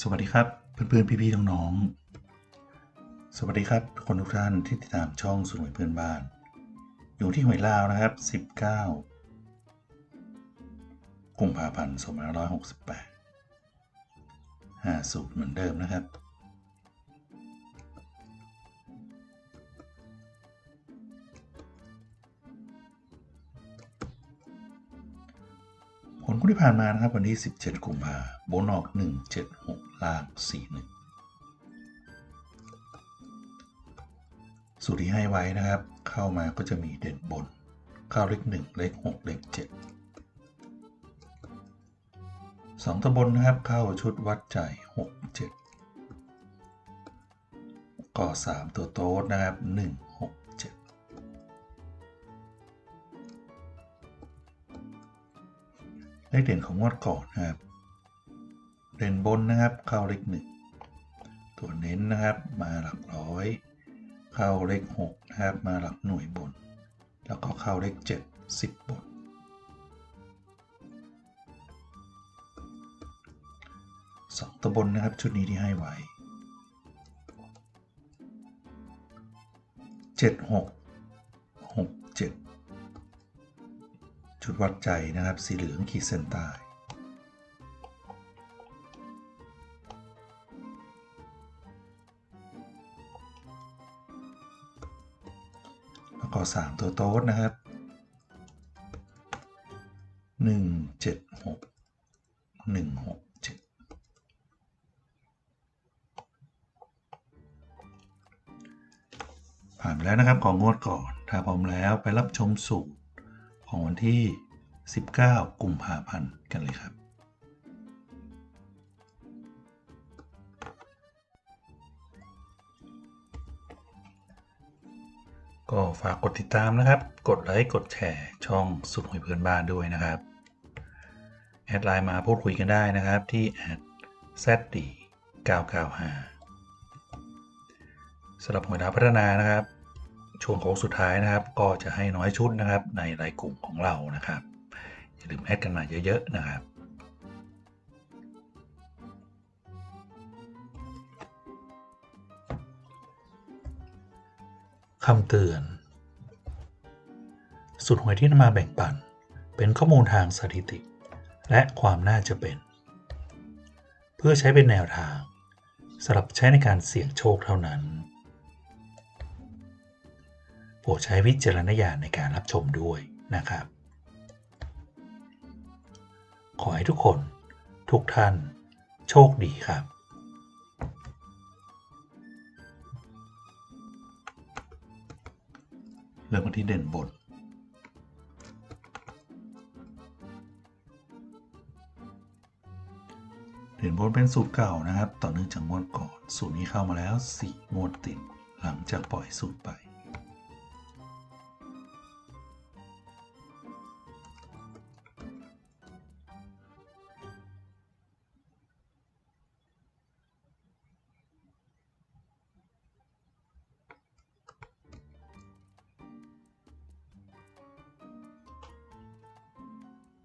สวัสดีครับเพื่อนๆพี่ๆน้องๆสวัสดีครับทุกคนทุกท่านที่ติดตามช่องสุนหวยเพื่อนบ้าน อยู่ที่หวยลาวนะครับ 19กุมภาพันธ์2568 50 เหมือนเดิมนะครับ คู่ที่ผ่านมานะครับวันที่ 17 กุมภาบนออก 176 ล่าง 41 สูตรที่ให้ไว้นะครับ เข้ามาก็จะมีเด่นบน เข้าเลข 1 เลข 6 เลข 7 2ตัวบนนะครับเข้าชุดวัดใจ 6 7 ก็ 3 ตัวโต๊ดนะครับ 1 เลขเด่นของงวดก่อนนะครับ เด่นบนนะครับเข้าเลขหนึ่งตัวเน้นนะครับมาหลักร้อย เข้าเลขหกนะครับมาหลักหน่วยบน แล้วก็เข้าเลขเจ็ดสิบบนสองตัวบนนะครับชุดนี้ที่ให้ไว้เจ็ดหกหก ชุดวัดใจนะครับ สีเหลืองขีดเส้นใต้แล้วก็3ตัวโต๊ดนะครับ1 7 6 1 6 7ผ่านแล้วนะครับของงวดก่อน ถ้าพร้อมแล้วไปรับชมสูตร ของวันที่ 19 กุมภาพันธ์กันเลยครับ ก็ฝากกดติดตามนะครับ กดไลค์ กดแชร์ ช่องสุดหวยเพื่อนบ้านด้วยนะครับ แอดไลน์มาพูดคุยกันได้นะครับที่แอด zd 995สำหรับหวยดาวพัฒนานะครับ ช่วงโค้งสุดท้ายนะครับ ก็จะให้น้อยชุดนะครับ ในรายกลุ่มของเรานะครับ อย่าลืมแอดกันมาเยอะๆนะครับคำเตือน สุดหวยที่นำมาแบ่งปัน เป็นข้อมูลทางสถิติ และความน่าจะเป็น เพื่อใช้เป็นแนวทางสำหรับใช้ในการเสี่ยงโชคเท่านั้น โปรดใช้วิจารณญาณในการรับชมด้วยนะครับ ขอให้ทุกคน ทุกท่าน โชคดีครับเริ่มกันที่เด่นบนเด่นบนเป็นสูตรเก่านะครับ ต่อเนื่องจากงวดก่อน สูตรนี้เข้ามาแล้ว 4 งวดติด หลังจากปล่อยสูตรไป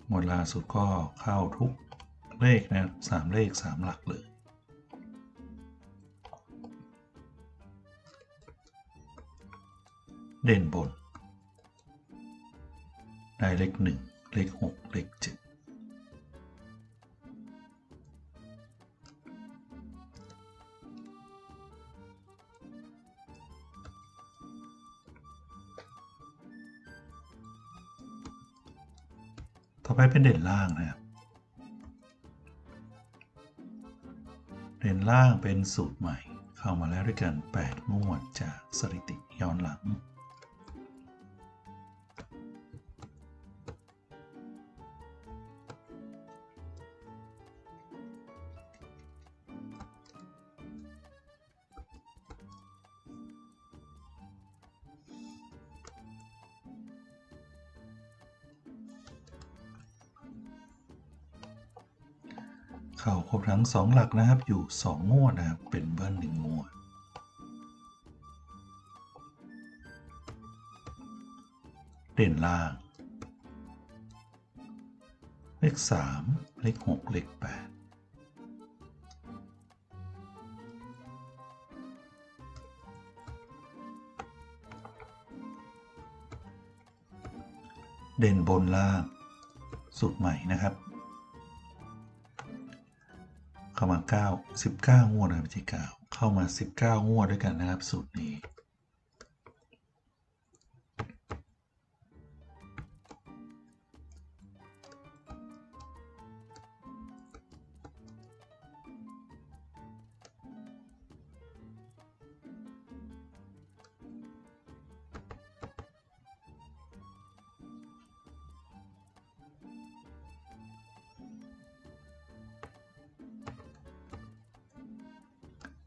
หมดล่าสุดก็เข้าทุกเลขนะสามเลขสามหลักเลยเด่นบน ได้เลขหนึ่งเลขหกเลขเจ็ด ต่อไปเป็นเด่นล่างนะครับ เด่นล่างเป็นสูตรใหม่เข้ามาแล้วด้วยกัน 8 งวดจากสถิติย้อนหลัง เข่าครบทั้งสองหลักนะครับ อยู่สองงวดนะครับ เป็นเบิ้ลหนึ่งงวดเด่นล่าง เลขสามเลขหกเลขแปดเด่นบนล่างสุดใหม่นะครับ เข้ามา 9 19 งวดนะครับที่9เข้ามา 19 งวดด้วยกันนะครับสูตรนี้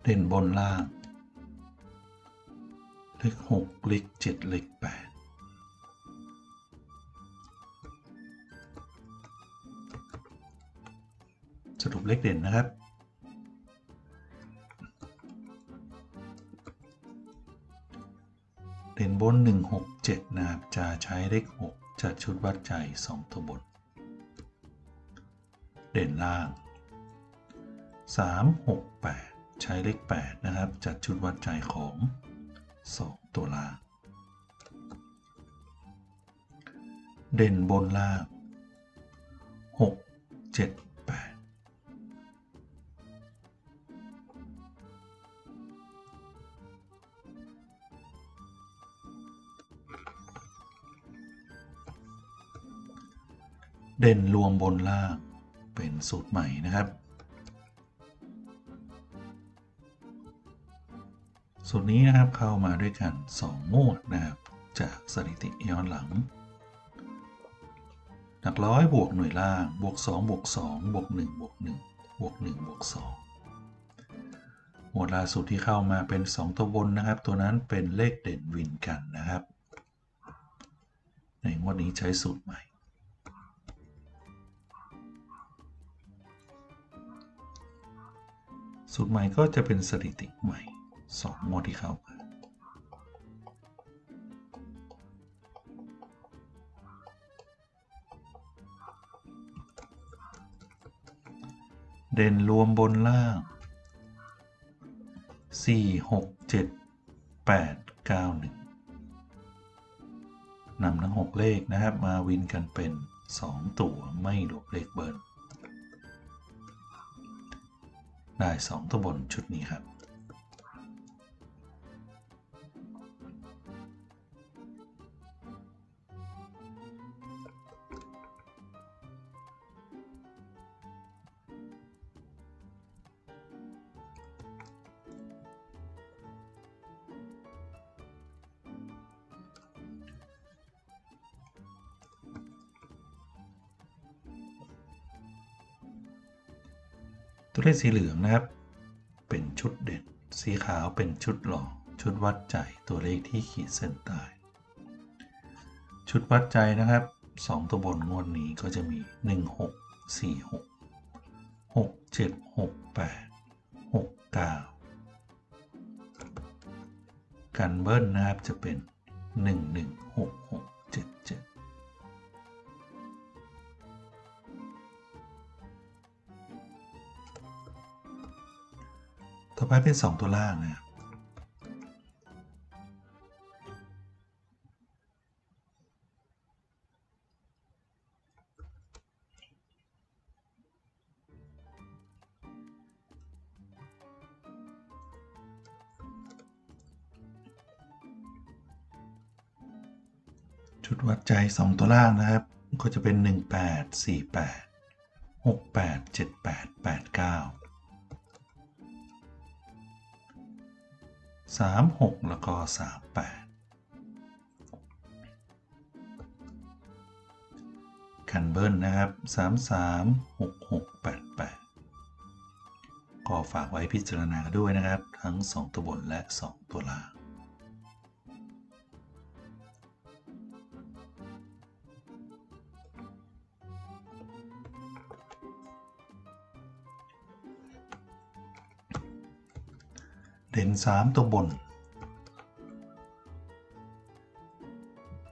เด่นบนล่าง เลขหกเลขเจ็ดเลขแปดสรุปเลขเด่นนะครับ เด่นบน 167 นะครับ จะใช้เลข 6 จัดชุดวัดใจ 2 ตัวบน เด่นล่าง 3 6 8 ใช้เลข 8 นะครับ จัดชุดวัดใจของ 2 ตัวล่าง เด่นบนล่าง 6 7 8 เด่นรวมบนล่างเป็นสูตรใหม่นะครับ สูตรนี้นะครับเข้ามาด้วยกัน 2 งวดนะครับ จากสถิติย้อนหลัง หลักร้อยบวกหน่วยล่างบวก2บวก2บวก1บวก1บวก1บวก2หมวดล่าสุดที่เข้ามาเป็น 2 ตัวบนนะครับ ตัวนั้นเป็นเลขเด่นวินกันนะครับ ในงวดนี้ใช้สูตรใหม่สูตรใหม่ก็จะเป็นสถิติใหม่ สองงวดที่เข้ามาเด่นรวมบนล่าง 4 6 7 8 9 1นำทั้ง 6 เลขนะครับมาวินกันเป็น 2 ตัวไม่รวมเลขเบิร์นได้ 2 ตัวบนชุดนี้ครับ ตัวเลขสีเหลืองนะครับ เป็นชุดเด่น สีขาวเป็นชุดหล่อชุดวัดใจตัวเลขที่ขีดเส้นใต้ชุดวัดใจนะครับ 2 ตัวบนงวดนี้ก็จะมี 1 6 4 6 6 7 6 8 6 9กันเบิ้ลนะครับจะเป็น 1 ต่อไปเป็น 2 ตัวล่างนะครับชุดวัดใจ 2 ตัวล่างนะครับ ก็จะเป็น 18 48 68 78 89 36 แล้วก็ 38 คันเบิลนะครับ 33 66 88 ก็ฝากไว้พิจารณาด้วยนะครับ ทั้ง 2 ตัวบนและ 2 ตัวล่าง เด่น3ตัวบน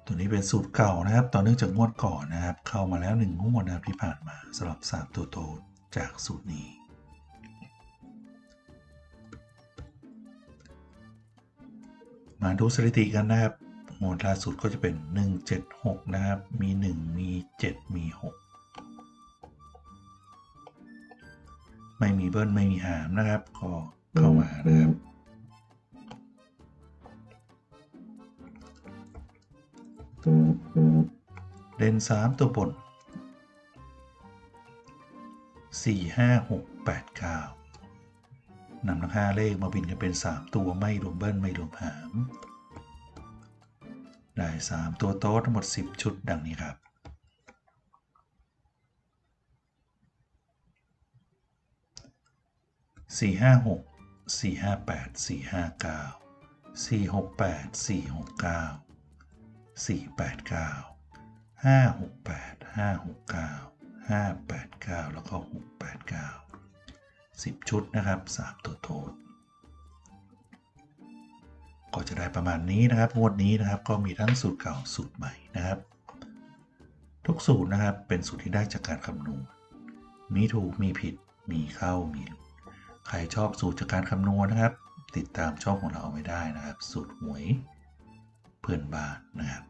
ตัวนี้เป็นสูตรเก่านะครับ ต่อเนื่องจากงวดก่อนนะครับ เข้ามาแล้ว1งวดนะที่ผ่านมาสำหรับ3ตัวโตจากสูตรนี้ มาดูสถิติกันนะครับงวดล่าสุดก็จะเป็น 176 นะครับ มี 1 มี 7 มี 6 ไม่มีเบิ้ลไม่มีหามนะครับ ก็เข้ามานะครับ เด่นสามตัวบนสี่ห้าหกแปดเก้านำทั้งห้าเลขมาบินกันเป็นสามตัวไม่รวมเบิ้ลไม่รวมหาม ได้สามตัวโต๊ะทั้งหมดสิบชุดดังนี้ครับสี่ห้าหกสี่ห้าแปดสี่ห้าเก้าสี่หกแปดสี่หกเก้า สี่แปดเก้าห้าหกแปดห้าหกเก้าห้าแปดเก้าแล้วก็หกแปดเก้าสิบชุดนะครับสามตัวโทษ ก็จะได้ประมาณนี้นะครับงวดนี้นะครับก็มีทั้งสูตรเก่าสูตรใหม่นะครับ ทุกสูตรนะครับเป็นสูตรที่ได้จากการคำนวณ มีถูกมีผิดมีเข้ามีหลุดใครชอบสูตรจากการคำนวณนะครับ ติดตามช่องของเราเอาไว้ได้นะครับ สูตรหวยเพื่อนบ้านนะครับ